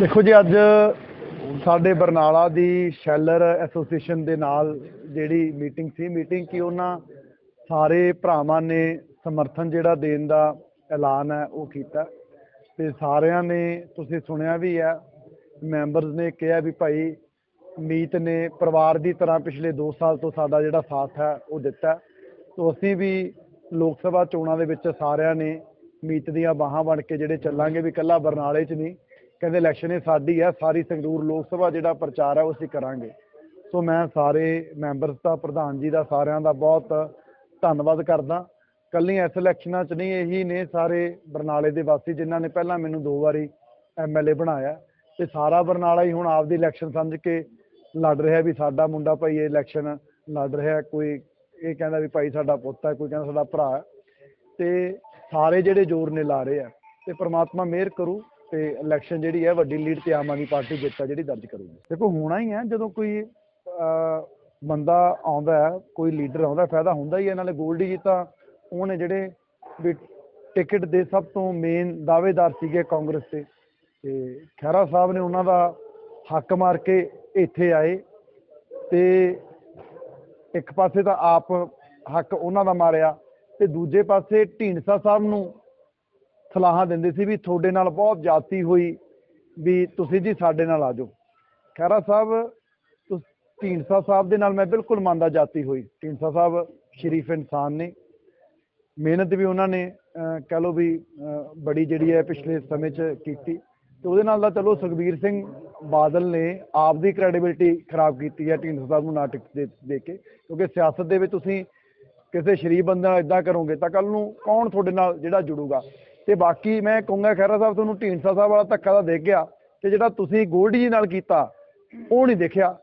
ਦੇਖੋ ਜੀ, ਅੱਜ ਸਾਡੇ ਬਰਨਾਲਾ ਦੀ ਸ਼ੈਲਰ ਐਸੋਸੀਏਸ਼ਨ ਦੇ ਨਾਲ ਜਿਹੜੀ ਮੀਟਿੰਗ ਸੀ, ਮੀਟਿੰਗ ਕੀ ਉਹਨਾਂ ਸਾਰੇ ਭਰਾਵਾਂ ਨੇ ਸਮਰਥਨ ਜਿਹੜਾ ਦੇਣ ਦਾ ਐਲਾਨ ਹੈ, ਉਹ ਕੀਤਾ। ਤੇ ਸਾਰਿਆਂ ਨੇ, ਤੁਸੀਂ ਸੁਣਿਆ ਵੀ ਹੈ, ਮੈਂਬਰਸ ਨੇ ਕਿਹਾ ਵੀ ਭਾਈ ਮੀਤ ਨੇ ਪਰਿਵਾਰ ਦੀ ਤਰ੍ਹਾਂ ਪਿਛਲੇ 2 ਸਾਲ ਤੋਂ ਸਾਡਾ ਜਿਹੜਾ ਸਾਥ ਹੈ, ਉਹ ਦਿੱਤਾ। ਤੋਂ ਅਸੀਂ ਵੀ ਲੋਕ ਸਭਾ ਚੋਣਾਂ ਦੇ ਵਿੱਚ ਸਾਰਿਆਂ ਨੇ ਮੀਤ ਦੀਆਂ ਬਾਹਾਂ ਬਣ ਕੇ ਜਿਹੜੇ ਚੱਲਾਂਗੇ, ਵੀ ਇਕੱਲਾ ਬਰਨਾਲੇ 'ਚ ਨਹੀਂ ਕਹਿੰਦੇ ਇਲੈਕਸ਼ਨ ਇਹ ਸਾਡੀ ਹੈ ਸਾਰੀ ਸੰਗਰੂਰ ਲੋਕ ਸਭਾ ਜਿਹੜਾ ਪ੍ਰਚਾਰ ਹੈ ਉਹ ਅਸੀਂ ਕਰਾਂਗੇ। ਸੋ ਮੈਂ ਸਾਰੇ ਮੈਂਬਰਸ ਦਾ, ਪ੍ਰਧਾਨ ਜੀ ਦਾ, ਸਾਰਿਆਂ ਦਾ ਬਹੁਤ ਧੰਨਵਾਦ ਕਰਦਾ। ਕੱਲੀਆਂ ਇਸ ਇਲੈਕਸ਼ਨਾਂ 'ਚ ਨਹੀਂ, ਇਹੀ ਨੇ ਸਾਰੇ ਬਰਨਾਲੇ ਦੇ ਵਾਸੀ ਜਿਨ੍ਹਾਂ ਨੇ ਪਹਿਲਾਂ ਮੈਨੂੰ ਦੋ ਵਾਰੀ ਐਮਐਲਏ ਬਣਾਇਆ। ਤੇ ਸਾਰਾ ਬਰਨਾਲਾ ਹੀ ਹੁਣ ਆਪਦੀ ਇਲੈਕਸ਼ਨ ਸਮਝ ਕੇ ਲੜ ਰਿਹਾ ਵੀ ਸਾਡਾ ਮੁੰਡਾ ਭਾਈ ਇਹ ਇਲੈਕਸ਼ਨ ਲੜ ਰਿਹਾ, ਕੋਈ ਇਹ ਕਹਿੰਦਾ ਵੀ ਭਾਈ ਸਾਡਾ ਪੁੱਤ ਹੈ, ਕੋਈ ਕਹਿੰਦਾ ਸਾਡਾ ਭਰਾ ਹੈ। ਤੇ ਸਾਰੇ ਜਿਹੜੇ ਜ਼ੋਰ ਨੇ ਲਾ ਰਹੇ ਆ, ਤੇ ਪ੍ਰਮਾਤਮਾ ਮਿਹਰ ਕਰੂ। ਤੇ ਇਲੈਕਸ਼ਨ ਜਿਹੜੀ ਹੈ ਵੱਡੀ ਲੀਡ ਤੇ ਆਮ ਆਦਮੀ ਪਾਰਟੀ ਜਿੱਤ ਜਿਹੜੀ ਦਰਜ ਕਰੂਗੀ। ਦੇਖੋ, ਹੋਣਾ ਹੀ ਹੈ, ਜਦੋਂ ਕੋਈ ਬੰਦਾ ਆਉਂਦਾ ਹੈ, ਕੋਈ ਲੀਡਰ ਆਉਂਦਾ ਫਾਇਦਾ ਹੁੰਦਾ ਹੀ ਹੈ, ਨਾਲੇ ਗੋਲਡੀ ਜੀ ਤਾਂ ਉਹਨੇ ਜਿਹੜੇ ਵੀ ਟਿਕਟ ਦੇ ਸਭ ਤੋਂ ਮੇਨ ਦਾਅਵੇਦਾਰ ਸੀਗੇ ਕਾਂਗਰਸ 'ਤੇ ਤੇ ਖਹਿਰਾ ਸਾਹਿਬ ਨੇ ਉਹਨਾਂ ਦਾ ਹੱਕ ਮਾਰ ਕੇ ਇੱਥੇ ਆਏ ਤੇ ਇੱਕ ਪਾਸੇ ਤਾਂ ਆਪ ਹੱਕ ਉਹਨਾਂ ਦਾ ਮਾਰਿਆ ਤੇ ਦੂਜੇ ਪਾਸੇ ਢੀਂਡਸਾ ਸਾਹਿਬ ਨੂੰ ਸਲਾਹਾਂ ਦਿੰਦੇ ਸੀ ਵੀ ਤੁਹਾਡੇ ਨਾਲ ਬਹੁਤ ਜਾਤੀ ਹੋਈ ਵੀ ਤੁਸੀਂ ਜੀ ਸਾਡੇ ਨਾਲ ਆ ਜਾਓ। ਖਹਿਰਾ ਸਾਹਿਬ ਤੁਸ- ਢੀਂਡਸਾ ਸਾਹਿਬ ਦੇ ਨਾਲ ਮੈਂ ਬਿਲਕੁਲ ਮੰਨਦਾ ਜਾਤੀ ਹੋਈ। ਢੀਂਡਸਾ ਸਾਹਿਬ ਸ਼ਰੀਫ ਇਨਸਾਨ ਨੇ। ਮਿਹਨਤ ਵੀ ਉਹਨਾਂ ਨੇ ਅਹ, ਕਹਿ ਲਓ ਵੀ ਬੜੀ ਜਿਹੜੀ ਹੈ ਪਿਛਲੇ ਸਮੇਂ 'ਚ ਕੀਤੀ। ਤੇ ਉਹਦੇ ਨਾਲ ਤਾਂ ਚਲੋ ਸੁਖਬੀਰ ਸਿੰਘ ਬਾਦਲ ਨੇ ਆਪ ਦੀ ਕ੍ਰੈਡੀਬਿਲਟੀ ਖਰਾਬ ਕੀਤੀ ਹੈ ਢੀਂਡਸਾ ਸਾਹਿਬ ਨੂੰ ਨਾਟਕ ਦੇ ਦੇ ਕੇ। ਕਿਉਂਕਿ ਸਿਆਸਤ ਦੇ ਵਿੱਚ ਤੁਸੀਂ ਕਿਸੇ ਸ਼ਰੀਫ ਬੰਦੇ ਨਾਲ ਇਦਾਂ ਕਰੋਗੇ ਤਾਂ ਕੱਲ ਨੂੰ ਕੌਣ ਤੁਹਾਡੇ ਨਾਲ ਜਿਹੜਾ ਜੁੜੂਗਾ? ਤੇ ਬਾਕੀ ਮੈਂ ਕਹੂੰਗਾ ਖਹਿਰਾ ਸਾਹਿਬ, ਤੁਹਾਨੂੰ ਢੀਂਡਸਾ ਸਾਹਿਬ ਵਾਲਾ ਧੱਕਾ ਤਾਂ ਦੇਖ ਗਿਆ ਤੇ ਜਿਹੜਾ ਤੁਸੀਂ ਗੋਲਡੀ ਜੀ ਨਾਲ ਕੀਤਾ, ਉਹ ਨਹੀਂ ਦੇਖਿਆ।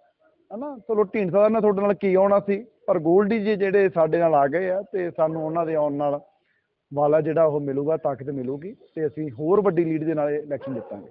ਹਨਾ? ਚਲੋ ਢੀਂਡਸਾ ਸਾਹਿਬ ਨਾਲ ਤੁਹਾਡੇ ਨਾਲ ਕੀ ਆਉਣਾ ਸੀ, ਪਰ ਗੋਲਡੀ ਜੀ ਜਿਹੜੇ ਸਾਡੇ ਨਾਲ ਆ ਗਏ ਆ ਤੇ ਸਾਨੂੰ ਉਹਨਾਂ ਦੇ ਆਉਣ ਨਾਲ ਵਾਲਾ ਜਿਹੜਾ ਉਹ ਮਿਲੂਗਾ, ਤਾਕਤ ਮਿਲੂਗੀ ਤੇ ਅਸੀਂ ਹੋਰ ਵੱਡੀ ਲੀਡ ਦੇ ਨਾਲ ਇਲੈਕਸ਼ਨ ਜਿੱਤਾਂਗੇ।